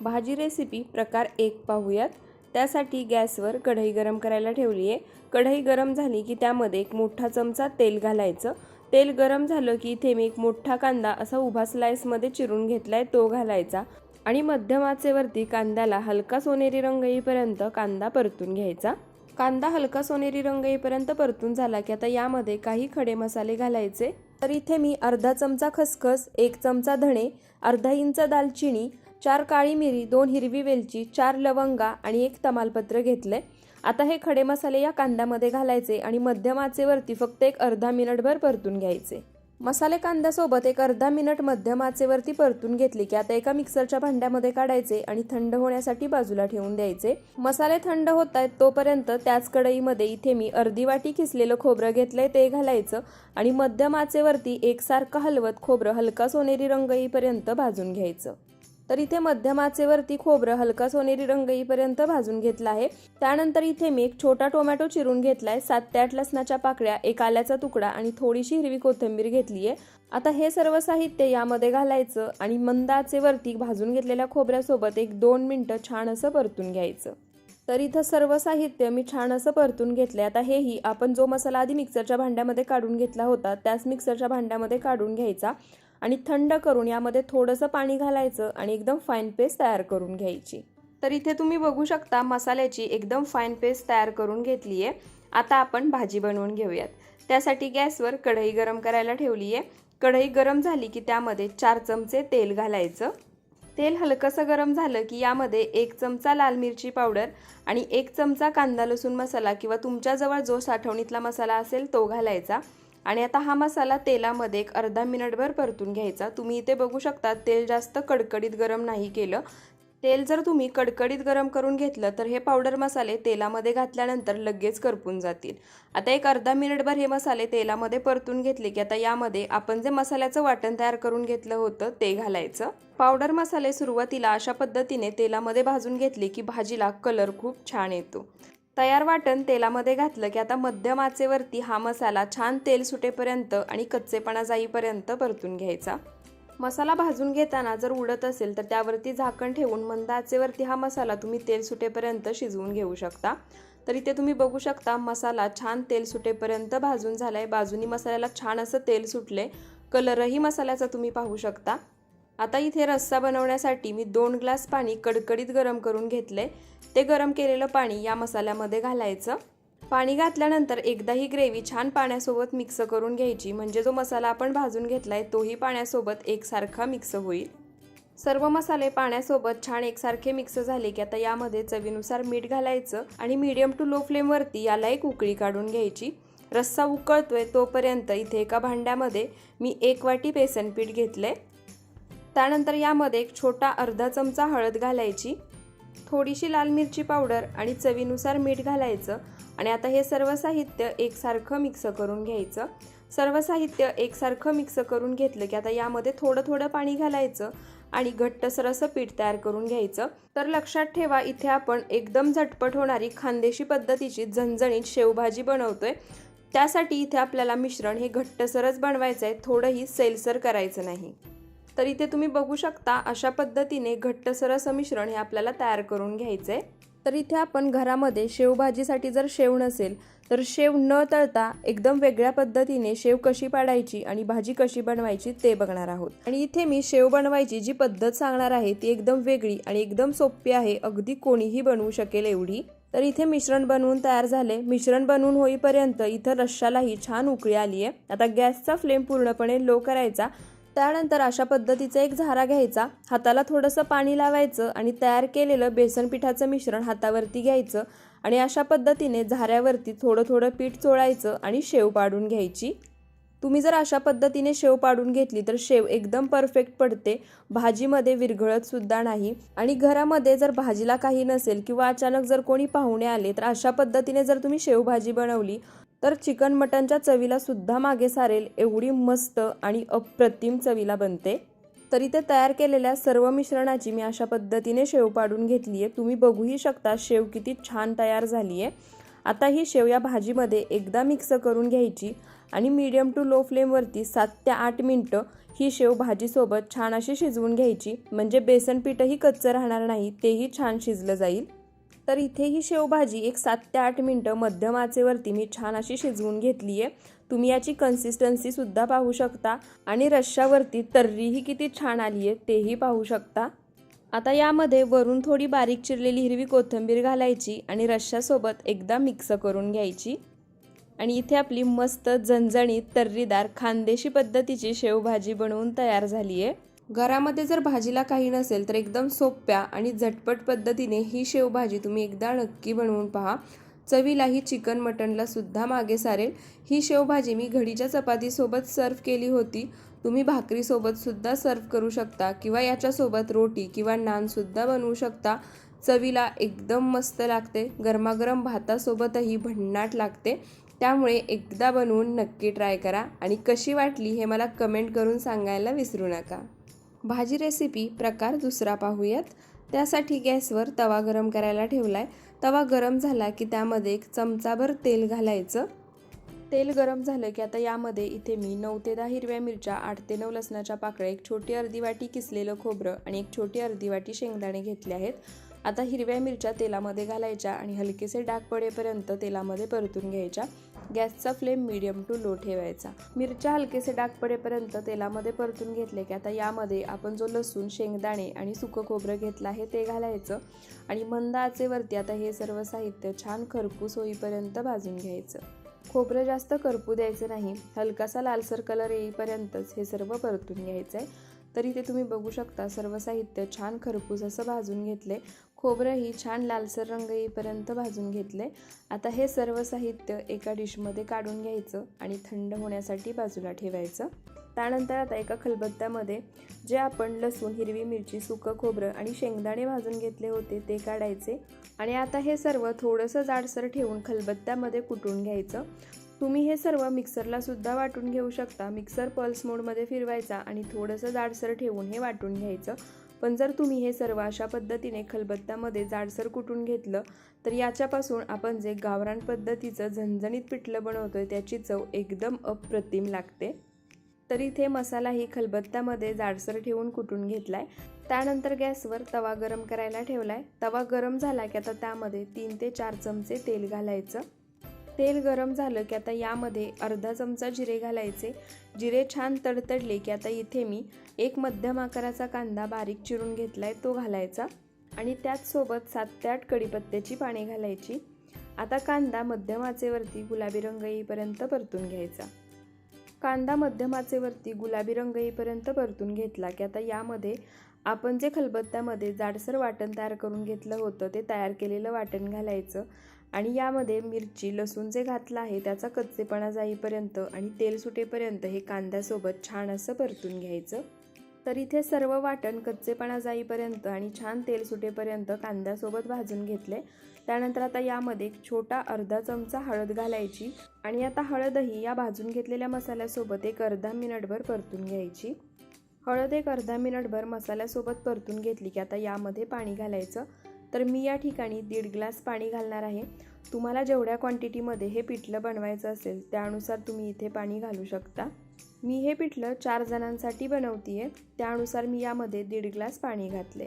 भाजी रेसिपी प्रकार एक पाहूयात. त्यासाठी गॅसवर कढई गरम करायला ठेवली आहे. कढई गरम झाली की त्यामध्ये एक मोठा चमचा तेल घालायचं. तेल गरम झालं की इथे मी एक मोठा कांदा असा उभा स्लाईसमध्ये चिरून घेतलाय तो घालायचा. आणि मध्यम आचेवरती कांद्याला हलका सोनेरी रंग येईपर्यंत कांदा परतून घ्यायचा. कांदा हलका सोनेरी रंग येईपर्यंत परतून झाला की आता यामध्ये काही खडे मसाले घालायचे. तर इथे मी अर्धा चमचा खसखस एक चमचा धणे अर्धा इंच दालचिनी चार काळी मिरी दोन हिरवी वेलची चार लवंगा आणि एक तमालपत्र घेतले. आता हे खडे मसाले या कांद्यामध्ये घालायचे आणि मध्यम आचेवरती फक्त एक अर्धा मिनिटभर परतून घ्यायचे. मसाले कांद्यासोबत एक अर्धा मिनिट मध्यम आचेवरती परतून घेतले की आता एका मिक्सरच्या भांड्यामध्ये काढायचे आणि थंड होण्यासाठी बाजूला ठेवून द्यायचे. मसाले थंड होत आहेत तोपर्यंत त्याच कढईमध्ये इथे मी अर्धी वाटी किसलेलं खोबरं घेतलंय ते घालायचं आणि मध्यम आचेवरती एकसारखं हलवत खोबरं हलका सोनेरी रंग येईपर्यंत भाजून घ्यायचं. तर इथे मध्यम आचेवरती खोबरं हलका सोनेरी रंग येईपर्यंत भाजून घेतला आहे. त्यानंतर इथे मी एक छोटा टोमॅटो चिरून घेतलाय. सात ते आठ लसणाच्या पाकळ्या एक आल्याचा तुकडा आणि थोडीशी हिरवी कोथिंबीर घेतली आहे. आता हे सर्व साहित्य यामध्ये घालायचं आणि मंद आचेवरती भाजून घेतलेल्या खोबऱ्यासोबत एक दोन मिनटं छान असं परतून घ्यायचं. तर इथं सर्व साहित्य मी छान असं परतून घेतलंय. आता हेही आपण जो मसाला आधी मिक्सरच्या भांड्यामध्ये काढून घेतला होता त्याच मिक्सरच्या भांड्यामध्ये काढून घ्यायचा. आणि थंड करून यामध्ये थोडंसं पाणी घालायचं आणि एकदम फाईन पेस्ट तयार करून घ्यायची. तर इथे तुम्ही बघू शकता मसाल्याची एकदम फाईन पेस्ट तयार करून घेतली आहे आता आपण भाजी बनवून घेऊयात. त्यासाठी गॅसवर कढई गरम करायला ठेवली आहे कढई गरम झाली की त्यामध्ये चार चमचे तेल घालायचं. तेल हलकंसं गरम झालं की यामध्ये एक चमचा लाल मिरची पावडर आणि एक चमचा कांदा लसूण मसाला किंवा तुमच्याजवळ जो साठवणीतला मसाला असेल तो घालायचा. आणि आता हा मसाला तेलामध्ये एक अर्धा मिनिटभर परतून घ्यायचा. तुम्ही इथे बघू शकता तेल जास्त कडकडीत गरम नाही केलं. तेल जर तुम्ही कडकडीत गरम करून घेतलं तर हे पावडर मसाले तेलामध्ये घातल्यानंतर लगेच करपून जातील. आता एक अर्धा मिनिटभर हे मसाले तेलामध्ये परतून घेतले की आता यामध्ये आपण जे मसाल्याचं वाटण तयार करून घेतलं होतं ते घालायचं. पावडर मसाले सुरुवातीला अशा पद्धतीने तेलामध्ये भाजून घेतले की भाजीला कलर खूप छान येतो. तयार वाटण तेलामध्ये घातलं की आता मध्यम आचेवरती हा मसाला छान तेल सुटेपर्यंत आणि कच्चेपणा जाईपर्यंत परतून घ्यायचा. मसाला भाजून घेताना जर उडत असेल तर त्यावरती झाकण ठेवून मंद आचेवरती हा मसाला तुम्ही तेल सुटेपर्यंत शिजवून घेऊ शकता. तर इथे तुम्ही बघू शकता मसाला छान तेल सुटेपर्यंत भाजून झालाय. बाजूनी मसाल्याला छान असं तेल सुटले कलरही मसाल्याचा तुम्ही पाहू शकता. आता इथे रस्सा बनवण्यासाठी मी दोन ग्लास पाणी कडकडीत गरम करून घेतले ते गरम केलेलं पाणी या मसाल्यामध्ये घालायचं. पाणी घातल्यानंतर एकदा ही ग्रेव्ही छान पाण्यासोबत मिक्स करून घ्यायची. म्हणजे जो मसाला आपण भाजून घेतलाय तोही पाण्यासोबत एकसारखा मिक्स होईल. सर्व मसाले पाण्यासोबत छान एकसारखे मिक्स झाले की आता यामध्ये चवीनुसार मीठ घालायचं आणि मीडियम टू लो फ्लेमवरती याला एक उकळी काढून घ्यायची. रस्सा उकळतोय तोपर्यंत इथे एका भांड्यामध्ये मी एक वाटी बेसन पीठ घेतले त्यानंतर यामध्ये एक छोटा अर्धा चमचा हळद घालायची थोडीशी लाल मिरची पावडर आणि चवीनुसार मीठ घालायचं आणि आता हे सर्व साहित्य एकसारखं मिक्स करून घ्यायचं. सर्व साहित्य एकसारखं मिक्स करून घेतलं की आता यामध्ये थोडं थोडं पाणी घालायचं आणि घट्टसर असं पीठ तयार करून घ्यायचं. तर लक्षात ठेवा इथे आपण एकदम झटपट होणारी खानदेशी पद्धतीची झणझणीत शेवभाजी बनवतोय. त्यासाठी इथे आपल्याला मिश्रण हे घट्टसरच बनवायचं आहे थोडंही सेलसर करायचं नाही. तर इथे तुम्ही बघू शकता अशा पद्धतीने घट्टसर असं मिश्रण हे आपल्याला तयार करून घ्यायचं. आहे तर इथे आपण घरामध्ये शेवभाजीसाठी जर शेव नसेल तर शेव न तळता एकदम वेगळ्या पद्धतीने शेव कशी पाडायची आणि भाजी कशी बनवायची ते बघणार आहोत. आणि इथे मी शेव बनवायची जी पद्धत सांगणार आहे ती एकदम वेगळी आणि एकदम सोपी आहे अगदी कोणीही बनवू शकेल एवढी. तर इथे मिश्रण बनवून तयार झाले. मिश्रण बनवून होईपर्यंत इथं रश्शालाही छान उकळी आली आहे आता गॅसचा फ्लेम पूर्णपणे लो करायचा. त्यानंतर अशा पद्धतीचा एक झारा घ्यायचा. हाताला थोडंसं पाणी लावायचं आणि तयार केलेलं बेसन पिठाचं मिश्रण हातावरती घ्यायचं आणि अशा पद्धतीने झाऱ्यावरती थोडं थोडं पीठ चोळायचं आणि शेव पाडून घ्यायची. तुम्ही जर अशा पद्धतीने शेव पाडून घेतली तर शेव एकदम परफेक्ट पडते. भाजीमध्ये विरघळत सुद्धा नाही. आणि घरामध्ये जर भाजीला काही नसेल किंवा अचानक जर कोणी पाहुणे आले तर अशा पद्धतीने जर तुम्ही शेवभाजी बनवली तर चिकन मटनच्या चवीला सुद्धा मागे सारेल एवढी मस्त आणि अप्रतिम चवीला बनते. तर इथे तयार केलेल्या सर्व मिश्रणाची मी अशा पद्धतीने शेव पाडून घेतली आहे तुम्ही बघूही शकता शेव किती छान तयार झाली आहे आता ही शेव या भाजीमध्ये एकदा मिक्स करून घ्यायची आणि मीडियम टू लो फ्लेमवरती सात ते आठ मिनटं ही शेव भाजीसोबत छान अशी शिजवून घ्यायची. म्हणजे बेसन पीठही कच्चं राहणार नाही तेही छान शिजलं जाईल. तर इथे ही शेवभाजी एक सात ते आठ मिनटं मध्यम आचेवरती मी छान अशी शिजवून घेतली आहे. तुम्ही याची कन्सिस्टन्सीसुद्धा पाहू शकता आणि रश्श्यावरती तर्रीही किती छान आली आहे तेही पाहू शकता. आता यामध्ये वरून थोडी बारीक चिरलेली हिरवी कोथिंबीर घालायची आणि रश्श्यासोबत एकदा मिक्स करून घ्यायची. आणि इथे आपली मस्त झणझणीत तर्रीदार खानदेशी पद्धतीची शेवभाजी बनवून तयार झाली आहे. घरामध्ये जर भाजीला काही नसेल तर एकदम सोप्या आणि झटपट पद्धतीने ही शेवभाजी तुम्ही एकदा नक्की बनवून पहा. चवीलाही चिकन मटणला सुद्धा मागे सारेल. ही शेवभाजी मी घडीच्या चपातीसोबत सर्व केली होती. तुम्ही भाकरीसोबत सुद्धा सर्व करू शकता किंवा याच्यासोबत रोटी किंवा नानसुद्धा बनवू शकता. चवीला एकदम मस्त लागते. गरमागरम भातासोबतही भन्नाट लागते. त्यामुळे एकदा बनवून नक्की ट्राय करा आणि कशी वाटली हे मला कमेंट करून सांगायला विसरू नका. भाजी रेसिपी प्रकार दुसरा पाहूयात. त्यासाठी गॅसवर तवा गरम करायला ठेवला आहे तवा गरम झाला की त्यामध्ये एक चमचाभर तेल घालायचं. तेल गरम झालं की आता यामध्ये इथे मी नऊ ते दहा हिरव्या मिरच्या आठ ते नऊ लसणाच्या पाकळ्या एक छोटी अर्धी वाटी किसलेलं खोबरं आणि एक छोटी अर्धी वाटी शेंगदाणे घेतले आहेत. आता हिरव्या मिरच्या तेलामध्ये घालायच्या आणि हलकेसे डाग पडेपर्यंत तेलामध्ये परतून घ्यायच्या. गॅसचा फ्लेम मिडियम टू लो ठेवायचा. मिरच्या हलकेसे डाग पडेपर्यंत तेलामध्ये परतून घेतले की आता यामध्ये आपण जो लसूण शेंगदाणे आणि सुकं खोबरं घेतलं आहे ते घालायचं आणि मंद आचेवरती आता हे सर्व साहित्य छान खरपूस होईपर्यंत भाजून घ्यायचं. खोबरं जास्त करपू द्यायचं नाही. हलकासा लालसर कलर येईपर्यंतच हे सर्व परतून घ्यायचं आहे तरी ते तुम्ही बघू शकता सर्व साहित्य छान खरपूस असं भाजून घेतले खोबरंही छान लालसर रंग येईपर्यंत भाजून घेतले आता हे सर्व साहित्य एका डिशमध्ये काढून घ्यायचं आणि थंड होण्यासाठी बाजूला ठेवायचं. त्यानंतर आता एका खलबत्त्यामध्ये जे आपण लसूण हिरवी मिरची सुकं खोबरं आणि शेंगदाणे भाजून घेतले होते ते काढायचे. आणि आता हे सर्व थोडंसं जाडसर ठेवून खलबत्त्यामध्ये कुटून घ्यायचं. तुम्ही हे सर्व मिक्सरला सुद्धा वाटून घेऊ शकता. मिक्सर पल्स मोडमध्ये फिरवायचा आणि थोडंसं जाडसर ठेवून हे वाटून घ्यायचं. पण जर तुम्ही हे सर्व अशा पद्धतीने खलबत्त्यामध्ये जाडसर कुटून घेतलं तर याच्यापासून आपण जे गावरान पद्धतीचं झणझणीत पिठलं बनवतोय त्याची चव एकदम अप्रतिम लागते. तर इथे मसालाही खलबत्त्यामध्ये जाडसर ठेवून कुटून घेतला आहे त्यानंतर गॅसवर तवा गरम करायला ठेवला आहे तवा गरम झाला की आता त्यामध्ये तीन ते चार चमचे तेल घालायचं. तेल गरम झालं की आता यामध्ये अर्धा चमचा जिरे घालायचे. जिरे छान तडतडले की आता इथे मी एक मध्यम आकाराचा कांदा बारीक चिरून घेतलाय तो घालायचा. आणि त्याचसोबत सात ते आठ कडीपत्त्याची पाने घालायची. आता कांदा मध्यम आचेवरती गुलाबी रंग येईपर्यंत परतून घ्यायचा. कांदा मध्यम आचेवरती गुलाबी रंग येईपर्यंत परतून घेतला की आता यामध्ये आपण जे खलबत्त्यामध्ये जाडसर वाटण तयार करून घेतलं होतं ते तयार केलेलं वाटण घालायचं. आणि यामध्ये मिरची लसूण जे घातलं आहे त्याचा कच्चेपणा जाईपर्यंत आणि तेल सुटेपर्यंत हे कांद्यासोबत छान असं परतून घ्यायचं. तर इथे सर्व वाटण कच्चेपणा जाईपर्यंत आणि छान तेल सुटेपर्यंत कांद्यासोबत भाजून घेतले. त्यानंतर आता यामध्ये एक छोटा अर्धा चमचा हळद घालायची आणि आता हळदही या भाजून घेतलेल्या मसाल्यासोबत एक अर्धा मिनिटभर परतून घ्यायची. हळद एक अर्धा मिनिटभर मसाल्यासोबत परतून घेतली की आता यामध्ये पाणी घालायचं. तर मी या ठिकाणी दीड ग्लास पाणी घालणार आहे. तुम्हाला जेवढ्या क्वांटिटीमध्ये हे पिठलं बनवायचं असेल त्यानुसार तुम्ही इथे पाणी घालू शकता. मी हे पिठलं चार जणांसाठी बनवते आहे त्यानुसार मी यामध्ये दीड ग्लास पाणी घातले.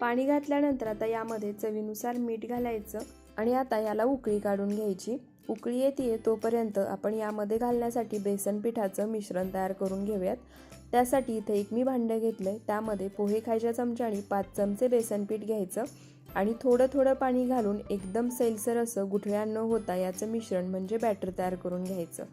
पाणी घातल्यानंतर आता यामध्ये चवीनुसार मीठ घालायचं आणि आता याला उकळी काढून घ्यायची. उकळी येते तोपर्यंत आपण यामध्ये घालण्यासाठी बेसन पिठाचं मिश्रण तयार करून घेऊयात. त्यासाठी इथे एक मी भांडं घेतलं आहे त्यामध्ये पोहे खायच्या चमच्याने पाच चमचे बेसन पीठ घ्यायचं. आणि थोडं थोडं पाणी घालून एकदम सैलसर असं गुठळ्या न होता याचं मिश्रण म्हणजे बॅटर तयार करून घ्यायचं.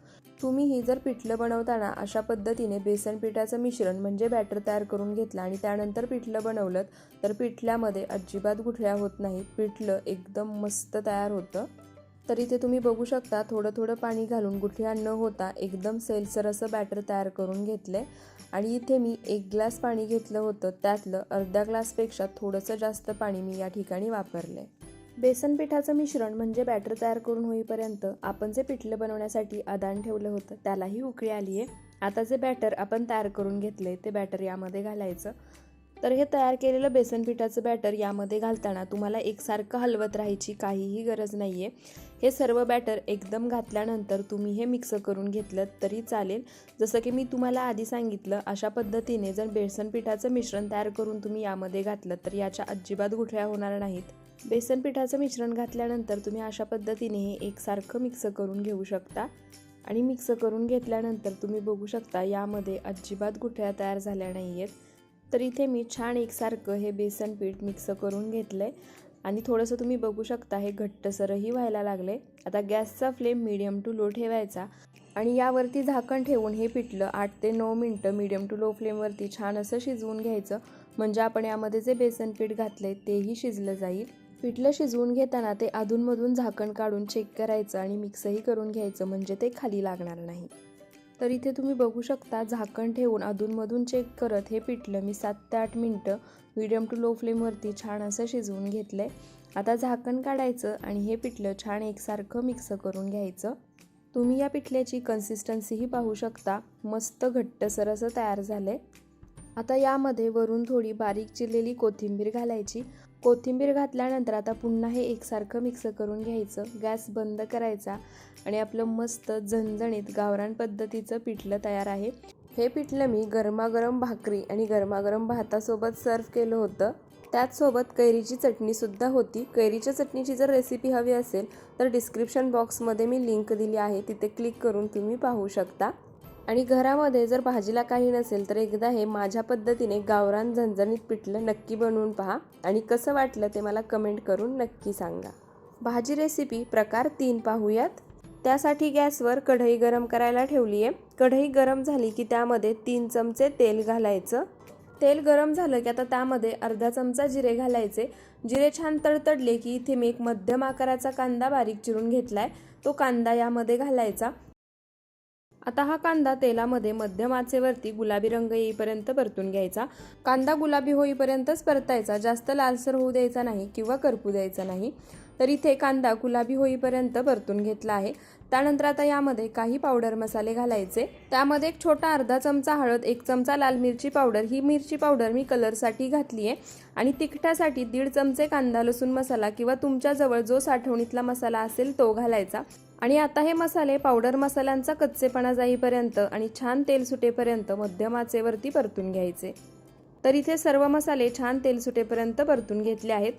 तुम्हीही जर पिठलं बनवताना अशा पद्धतीने बेसन पिठाचं मिश्रण म्हणजे बॅटर तयार करून घेतलं आणि त्यानंतर पिठलं बनवलं तर पिठल्यामध्ये अजिबात गुठळ्या होत नाहीत. पिठलं एकदम मस्त तयार होतं. तर इथे तुम्ही बघू शकता थोडं थोडं पाणी घालून गुठळ्या न होता एकदम सैलसर असं बॅटर तयार करून घेतलं. आहे आणि इथे मी एक ग्लास पाणी घेतलं होतं त्यातलं अर्ध्या ग्लासपेक्षा थोडंसं जास्त पाणी मी या ठिकाणी वापरलं. आहे बेसन पिठाचं मिश्रण म्हणजे बॅटर तयार करून होईपर्यंत आपण जे पिठलं बनवण्यासाठी आदान ठेवलं होतं त्यालाही उकळी आली आहे आता जे बॅटर आपण तयार करून घेतले ते बॅटर यामध्ये घालायचं. तर हे तयार केलेलं बेसन पिठाचं बॅटर यामध्ये घालताना तुम्हाला एकसारखं हलवत राहायची काहीही गरज नाही आहे हे सर्व बॅटर एकदम घातल्यानंतर तुम्ही हे मिक्स करून घेतलं तरी चालेल. जसं की मी तुम्हाला आधी सांगितलं अशा पद्धतीने जर बेसन पिठाचं मिश्रण तयार करून तुम्ही यामध्ये घातलं तर याच्या अजिबात गुठळ्या होणार नाहीत. बेसन पिठाचं मिश्रण घातल्यानंतर तुम्ही अशा पद्धतीने हे एकसारखं मिक्स करून घेऊ शकता. आणि मिक्स करून घेतल्यानंतर तुम्ही बघू शकता यामध्ये अजिबात गुठळ्या तयार झाल्या नाही आहेत तर इथे मी छान एकसारखं हे बेसन पीठ मिक्स करून घेतलं आहे आणि थोडंसं तुम्ही बघू शकता हे घट्टसरही व्हायला लागले आता गॅसचा फ्लेम मिडियम टू लो ठेवायचा. आणि यावरती झाकण ठेवून हे पिठलं आठ ते नऊ मिनटं मिडियम टू लो फ्लेमवरती छान असं शिजवून घ्यायचं. म्हणजे आपण यामध्ये जे बेसन पीठ घातले तेही शिजलं जाईल. पिठलं शिजवून घेताना ते अधूनमधून झाकण काढून चेक करायचं आणि मिक्सही करून घ्यायचं. म्हणजे ते खाली लागणार नाही. तर इथे तुम्ही बघू शकता झाकण ठेवून अधूनमधून चेक करत हे पिठलं मी सात ते आठ मिनटं मीडियम टू लो फ्लेमवरती छान असं शिजवून घेतलं आहे आता झाकण काढायचं आणि हे पिठलं छान एकसारखं मिक्स करून घ्यायचं. तुम्ही या पिठल्याची कन्सिस्टन्सीही पाहू शकता. मस्त घट्टसर असं तयार झालं आहे आता यामध्ये वरून थोडी बारीक चिरलेली कोथिंबीर घालायची. कोथिंबीर घातल्यानंतर आता पुन्हा हे एकसारखं मिक्स करून घ्यायचं. गॅस बंद करायचा आणि आपलं मस्त झणझणीत गावरान पद्धतीचं पिठलं तयार आहे. हे पिठलं मी गरमागरम भाकरी आणि गरमागरम भातासोबत सर्व केलं होतं. त्याचसोबत कैरीची चटणीसुद्धा होती. कैरीच्या चटणीची जर रेसिपी हवी असेल तर डिस्क्रिप्शन बॉक्समध्ये मी लिंक दिली आहे. तिथे क्लिक करून तुम्ही पाहू शकता. आणि घरामध्ये जर भाजीला काही नसेल तर एकदा हे माझ्या पद्धतीने गावरान झणझणीत पिठलं नक्की बनवून पहा. आणि कसं वाटलं ते मला कमेंट करून नक्की सांगा. भाजी रेसिपी प्रकार तीन पाहूयात. त्यासाठी गॅसवर कढई गरम करायला ठेवली आहे कढई गरम झाली की त्यामध्ये तीन चमचे तेल घालायचं. तेल गरम झालं की आता त्यामध्ये अर्धा चमचा जिरे घालायचे. जिरे छान तडतडले की इथे मी एक मध्यम आकाराचा कांदा बारीक चिरून घेतला आहे तो कांदा यामध्ये घालायचा. आता हा कांदा तेलामध्ये मध्यम आचेवरती गुलाबी रंग येईपर्यंत परतून घ्यायचा. कांदा गुलाबी होईपर्यंतच परतायचा. जास्त लालसर होऊ द्यायचा नाही किंवा करपू द्यायचा नाही. तर इथे कांदा गुलाबी होईपर्यंत परतून घेतला आहे. त्यानंतर आता यामध्ये काही पावडर मसाले घालायचे. त्यामध्ये एक छोटा अर्धा चमचा हळद एक चमचा लाल मिरची पावडर. ही मिरची पावडर मी कलरसाठी घातली आहे. आणि तिखटासाठी दीड चमचे कांदा लसूण मसाला किंवा तुमच्याजवळ जो साठवणीतला मसाला असेल तो घालायचा. आणि आता हे मसाले पावडर मसाल्यांचा कच्चेपणा जाईपर्यंत आणि छान तेल सुटेपर्यंत मध्यम आचेवरती परतून घ्यायचे. तर इथे सर्व मसाले छान तेल सुटेपर्यंत परतून घेतले आहेत.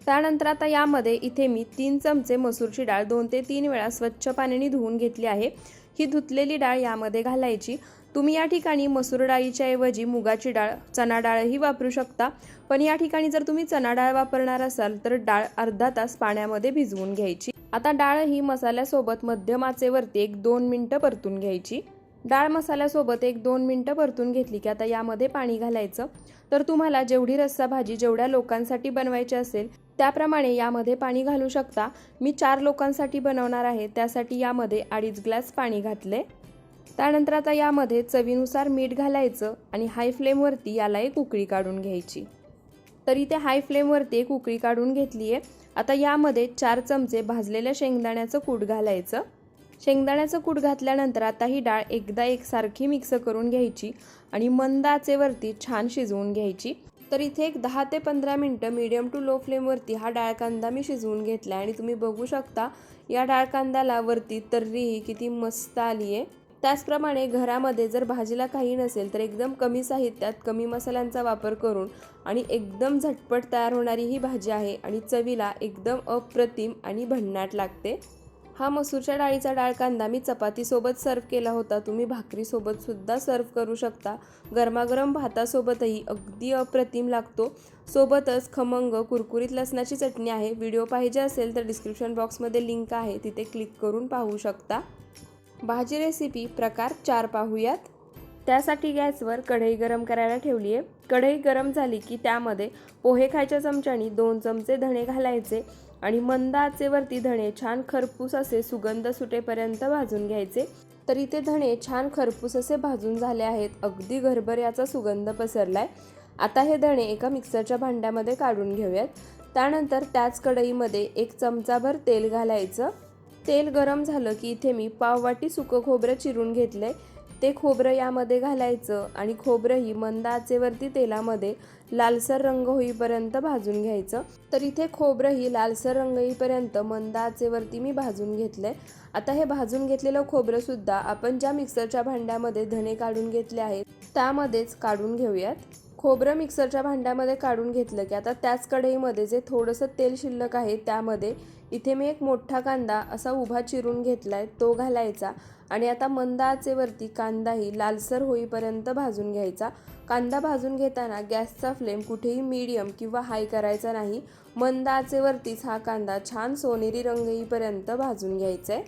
त्यानंतर आता यामध्ये इथे मी तीन चमचे मसूरची डाळ दोन ते तीन वेळा स्वच्छ पाण्याने धुवून घेतली आहे. ही धुतलेली डाळ यामध्ये घालायची. तुम्ही या ठिकाणी मसूर डाळीच्या ऐवजी मुगाची डाळ चणा डाळही वापरू शकता. पण या ठिकाणी जर तुम्ही चणा डाळ वापरणार असाल तर डाळ अर्धा तास पाण्यामध्ये भिजवून घ्यायची. आता डाळ ही मसाल्यासोबत मध्यम आचेवरती एक दोन मिनटं परतून घ्यायची. डाळ मसाल्यासोबत एक दोन मिनटं परतून घेतली की आता यामध्ये पाणी घालायचं. तर तुम्हाला जेवढी रस्सा भाजी जेवढ्या लोकांसाठी बनवायची असेल त्याप्रमाणे यामध्ये पाणी घालू शकता. मी चार लोकांसाठी बनवणार आहे त्यासाठी यामध्ये अडीच ग्लास पाणी घातले. त्यानंतर आता यामध्ये चवीनुसार मीठ घालायचं आणि हाय फ्लेमवरती याला एक उकळी काढून घ्यायची. तर इथे हाय फ्लेमवरती एक उकळी काढून घेतली आहे आता यामध्ये चार चमचे भाजलेल्या शेंगदाण्याचं कूट घालायचं. शेंगदाण्याचं कूट घातल्यानंतर आता ही डाळ एकदा एकसारखी मिक्स करून घ्यायची आणि मंद आचेवरती छान शिजवून घ्यायची. तर इथे एक दहा ते पंधरा मिनटं मीडियम टू लो फ्लेमवरती हा डाळ कांदा मी शिजवून घेतला आणि तुम्ही बघू शकता या डाळ कांद्याला वरती तर्रीही किती मस्त आली आहे त्याचप्रमाणे घरामध्ये जर भाजीला काही नसेल तर एकदम कमी साहित्यात कमी मसाल्यांचा वापर करून आणि एकदम झटपट तयार होणारी ही भाजी आहे आणि चवीला एकदम अप्रतिम आणि भन्नाट लागते. हा मसूरच्या डाळीचा डाळ कांदा मी चपातीसोबत सर्व केला होता. तुम्ही भाकरीसोबत सुद्धा सर्व करू शकता. गरमागरम भातासोबतही अगदी अप्रतिम लागतो. सोबतच खमंग कुरकुरीत लसणाची चटणी आहे. व्हिडिओ पाहिजे असेल तर डिस्क्रिप्शन बॉक्समध्ये लिंक आहे. तिथे क्लिक करून पाहू शकता. भाजी रेसिपी प्रकार चार पाहूयात. त्यासाठी गॅसवर कढई गरम करायला ठेवली आहे. कढई गरम झाली की त्यामध्ये पोहे खायच्या चमच्यानी दोन चमचे धणे घालायचे आणि मंद आचेवरती धणे छान खरपूस असे सुगंध सुटेपर्यंत भाजून घ्यायचे. तर इथे धणे छान खरपूस असे भाजून झाले आहेत. अगदी घरभर याचा सुगंध पसरलाय. आता हे धणे एका मिक्सरच्या भांड्यामध्ये काढून घेऊयात. त्यानंतर त्याच कढईमध्ये एक चमचाभर तेल घालायचं. तेल गरम झालं की इथे मी पाववाटी सुकं खोबरं चिरून घेतलंय. ते खोबरं यामध्ये घालायचं आणि खोबरंही मंद आचेवरती तेलामध्ये लालसर रंग होईपर्यंत भाजून घ्यायचं. तर इथे खोबरंही लालसर रंग येईपर्यंत मंद आचेवरती मी भाजून घेतलंय. आता हे भाजून घेतलेलं खोबरंसुद्धा आपण ज्या मिक्सरच्या भांड्यामध्ये धने काढून घेतले आहेत त्यामध्येच काढून घेऊयात. खोबरं मिक्सरच्या भांड्यामध्ये काढून घेतलं की आता त्याच कढईमध्ये जे थोडंसं तेल शिल्लक आहे त्यामध्ये इथे मी एक मोठा कांदा असा उभा चिरून घेतला आहे तो घालायचा आणि आता मंद आचेवरती कांदाही लालसर होईपर्यंत भाजून घ्यायचा. कांदा भाजून घेताना गॅसचा फ्लेम कुठेही मीडियम किंवा हाय करायचा नाही. मंद आचेवरतीच हा कांदा छान सोनेरी रंग येईपर्यंत भाजून घ्यायचा आहे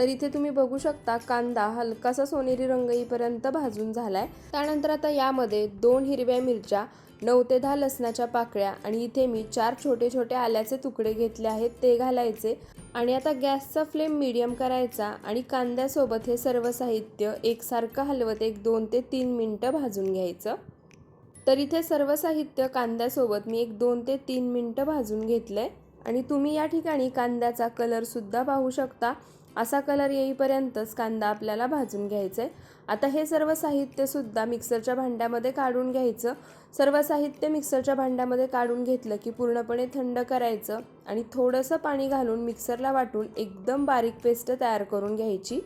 तर इथे तुम्ही बघू शकता कांदा हलकासा सोनेरी रंग येईपर्यंत भाजून झालाय. त्यानंतर आता यामध्ये दोन हिरव्या मिरच्या नऊ ते दहा लसणाच्या पाकळ्या आणि इथे मी चार छोटे छोटे आल्याचे तुकडे घेतले आहेत ते घालायचे. आणि आता गॅसचा फ्लेम मीडियम करायचा आणि कांद्यासोबत हे सर्व साहित्य एकसारखं हलवत एक दोन ते तीन मिनटं भाजून घ्यायचं. तर इथे सर्व साहित्य कांद्यासोबत मी एक दोन ते तीन मिनटं भाजून घेतलं आहे आणि तुम्ही या ठिकाणी कांद्याचा कलरसुद्धा पाहू शकता. असा कलर येईपर्यंतच कांदा आपल्याला भाजून घ्यायचा आहे आता हे सर्व साहित्यसुद्धा मिक्सरच्या भांड्यामध्ये काढून घ्यायचं. सर्व साहित्य मिक्सरच्या भांड्यामध्ये काढून घेतलं की पूर्णपणे थंड करायचं आणि थोडंसं पाणी घालून मिक्सरला वाटून एकदम बारीक पेस्ट तयार करून घ्यायची.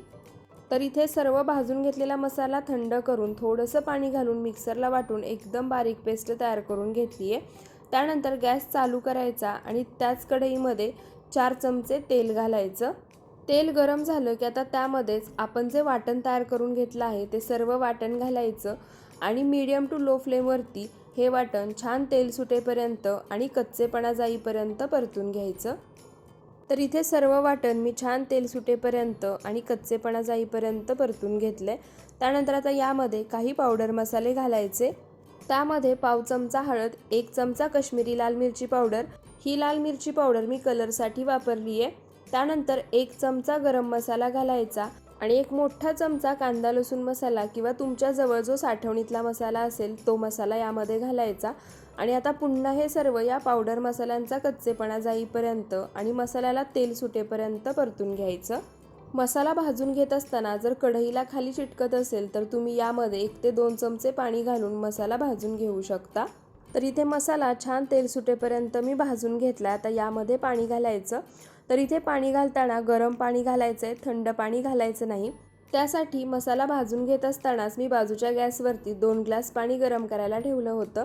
तर इथे सर्व भाजून घेतलेला मसाला थंड करून थोडंसं पाणी घालून मिक्सरला वाटून एकदम बारीक पेस्ट तयार करून घेतली आहे त्यानंतर गॅस चालू करायचा आणि त्याच कढईमध्ये चार चमचे तेल घालायचं. तेल गरम झालं की आता त्यामध्येच आपण जे वाटण तयार करून घेतलं आहे ते सर्व वाटण घालायचं आणि मीडियम टू लो फ्लेमवरती हे वाटण छान तेल सुटेपर्यंत आणि कच्चेपणा जाईपर्यंत परतून घ्यायचं. तर इथे सर्व वाटण मी छान तेल सुटेपर्यंत आणि कच्चेपणा जाईपर्यंत परतून घेतले त्यानंतर आता यामध्ये काही पावडर मसाले घालायचे. त्यामध्ये पाव चमचा हळद एक चमचा कश्मीरी लाल मिरची पावडर ही लाल मिरची पावडर मी कलरसाठी वापरली आहे त्यानंतर एक चमचा गरम मसाला घालायचा आणि एक मोठा चमचा कांदा लसूण मसाला किंवा तुमच्याजवळ जो साठवणीतला मसाला असेल तो मसाला यामध्ये घालायचा. आणि आता पुन्हा हे सर्व या पावडर मसाल्यांचा कच्चेपणा जाईपर्यंत आणि मसाल्याला तेल सुटेपर्यंत परतून घ्यायचं. मसाला भाजून घेत असताना जर कढईला खाली चिटकत असेल तर तुम्ही यामध्ये एक ते दोन चमचे पाणी घालून मसाला भाजून घेऊ शकता. तर इथे मसाला छान तेल सुटेपर्यंत मी भाजून घेतला आता यामध्ये पाणी घालायचं. तर इथे पाणी घालताना गरम पाणी घालायचं आहे थंड पाणी घालायचं नाही. त्यासाठी मसाला भाजून घेत असतानाच मी बाजूच्या गॅसवरती दोन ग्लास पाणी गरम करायला ठेवलं होतं.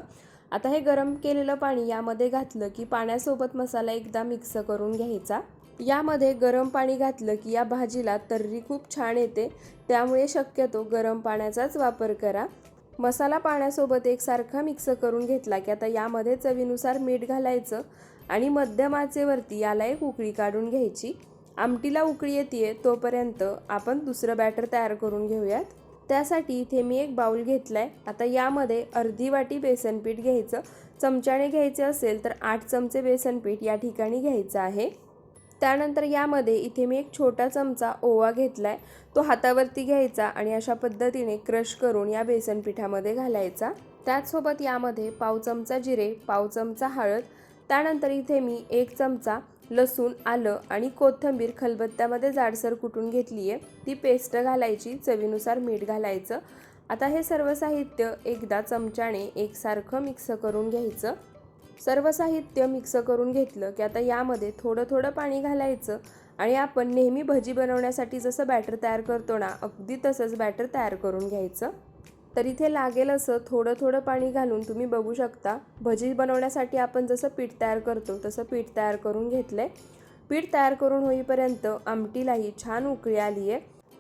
आता हे गरम केलेलं पाणी यामध्ये घातलं की पाण्यासोबत मसाला एकदा मिक्स करून घ्यायचा. यामध्ये गरम पाणी घातलं की या भाजीला तर्री खूप छान येते. त्यामुळे शक्यतो गरम पाण्याचाच वापर करा. मसाला पाण्यासोबत एकसारखा मिक्स करून घेतला की आता यामध्ये चवीनुसार मीठ घालायचं आणि मध्यम आचेवरती याला एक उकळी काढून घ्यायची. आमटीला उकळी येते तोपर्यंत आपण दुसरं बॅटर तयार करून घेऊयात. त्यासाठी इथे मी एक बाऊल घेतला आहे आता यामध्ये अर्धी वाटी बेसनपीठ घ्यायचं. चमच्याने घ्यायचे असेल तर आठ चमचे बेसनपीठ या ठिकाणी घ्यायचं आहे. त्यानंतर यामध्ये इथे मी एक छोटा चमचा ओवा घेतला आहे तो हातावरती घ्यायचा आणि अशा पद्धतीने क्रश करून या बेसन पिठामध्ये घालायचा. त्याचसोबत यामध्ये पाव चमचा जिरे पाव चमचा हळद त्यानंतर इथे मी एक चमचा लसूण आलं आणि कोथिंबीर खलबत्त्यामध्ये जाडसर कुटून घेतली आहे ती पेस्ट घालायची चवीनुसार मीठ घालायचं. आता हे सर्व साहित्य एकदा चमच्याने एकसारखं मिक्स करून घ्यायचं. सर्व साहित्य मिक्स करून घेतलं की आता यामध्ये थोडं थोडं पाणी घालायचं आणि आपण नेहमी भजी बनवण्यासाठी जसं बॅटर तयार करतो ना अगदी तसंच बॅटर तयार करून घ्यायचं. तर इथे लागेल असं थोडं थोडं पाणी घालून तुम्ही बघू शकता. भजी बनवण्यासाठी आपण जसं पीठ तयार करतो तसं पीठ तयार करून घेतलं आहे पीठ तयार करून होईपर्यंत आमटीलाही छान उकळी आली आहे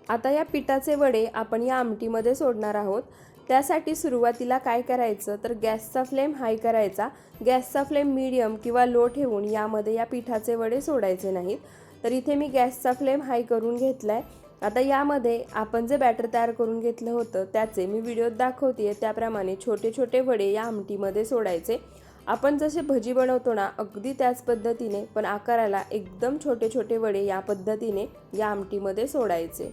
आता या पिठाचे वडे आपण या आमटीमध्ये सोडणार आहोत. त्यासाठी सुरुवातीला काय करायचं? तर गॅसचा फ्लेम हाय करायचा. गॅसचा फ्लेम मीडियम किंवा लो ठेवून यामध्ये या पिठाचे वडे सोडायचे नाहीत. तर इथे मी गॅसचा फ्लेम हाय करून घेतला आहे आता यामध्ये आपण जे बॅटर तयार करून घेतलं होतं त्याचे मी व्हिडिओत दाखवते त्याप्रमाणे छोटे छोटे वडे या आमटीमध्ये सोडायचे. आपण जसे भजी बनवतो ना अगदी त्याच पद्धतीने पण आकाराला एकदम छोटे छोटे वडे या पद्धतीने या आमटीमध्ये सोडायचे.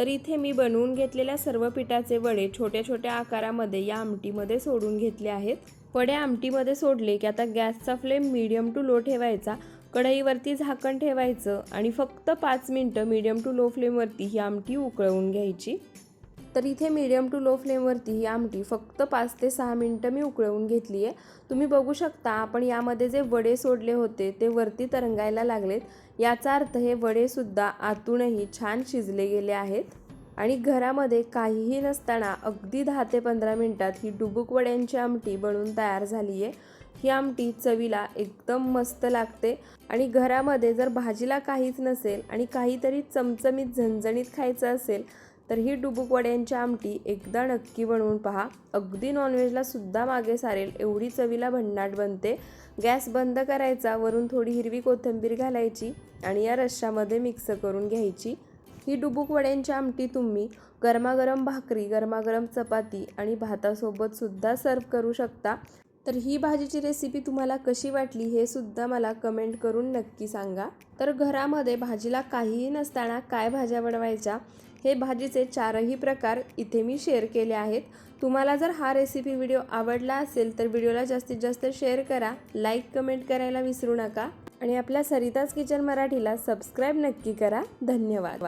तर इथे मी बनवून घेतलेल्या सर्व पिठाचे वडे छोट्या छोट्या आकारामध्ये या आमटीमध्ये सोडून घेतले आहेत. वडे आमटीमध्ये सोडले की आता गॅसचा फ्लेम मीडियम टू लो ठेवायचा कढईवरती झाकण ठेवायचं आणि फक्त पाच मिनटं मीडियम टू लो फ्लेमवरती ही आमटी उकळवून घ्यायची. तर इथे मीडियम टू लो फ्लेमवरती ही आमटी फक्त पाच ते सहा मिनटं मी उकळवून घेतली आहे तुम्ही बघू शकता आपण यामध्ये जे वडे सोडले होते ते वरती तरंगायला लागलेत. याचा अर्थ हे वडेसुद्धा आतूनही छान शिजले गेले आहेत. आणि घरामध्ये काहीही नसताना अगदी दहा ते पंधरा मिनटात ही डुबुक वड्यांची आमटी बनवून तयार झाली आहे ही आमटी चवीला एकदम मस्त लागते. आणि घरामध्ये जर भाजीला काहीच नसेल आणि काहीतरी चमचमीत झणझणीत खायचं असेल तर ही डुबुक वड्यांची आमटी एकदा नक्की बनवून पहा. अगदी नॉनव्हेजला सुद्धा मागे सारेल एवढी चवीला भन्नाट बनते. गॅस बंद करायचा वरून थोडी हिरवी कोथिंबीर घालायची आणि या रश्श्यामध्ये मिक्स करून घ्यायची. ही डुबुक वड्यांची आमटी तुम्ही गरमागरम भाकरी गरमागरम चपाती आणि भातासोबत सुद्धा सर्व करू शकता. तर ही भाजीची रेसिपी तुम्हाला कशी वाटली हे सुद्धा मला कमेंट करून नक्की सांगा. तर घरामध्ये भाजीला काहीही नसताना काय भाज्या बनवायच्या? हे भाजीचे चारही प्रकार इथे मी शेअर केले आहेत. तुम्हाला जर हा रेसिपी व्हिडिओ आवडला असेल तर व्हिडिओला जास्तीत जास्त शेअर करा. लाईक कमेंट करायला विसरू नका. आणि आपल्या सरिताज किचन मराठीला सबस्क्राईब नक्की करा. धन्यवाद.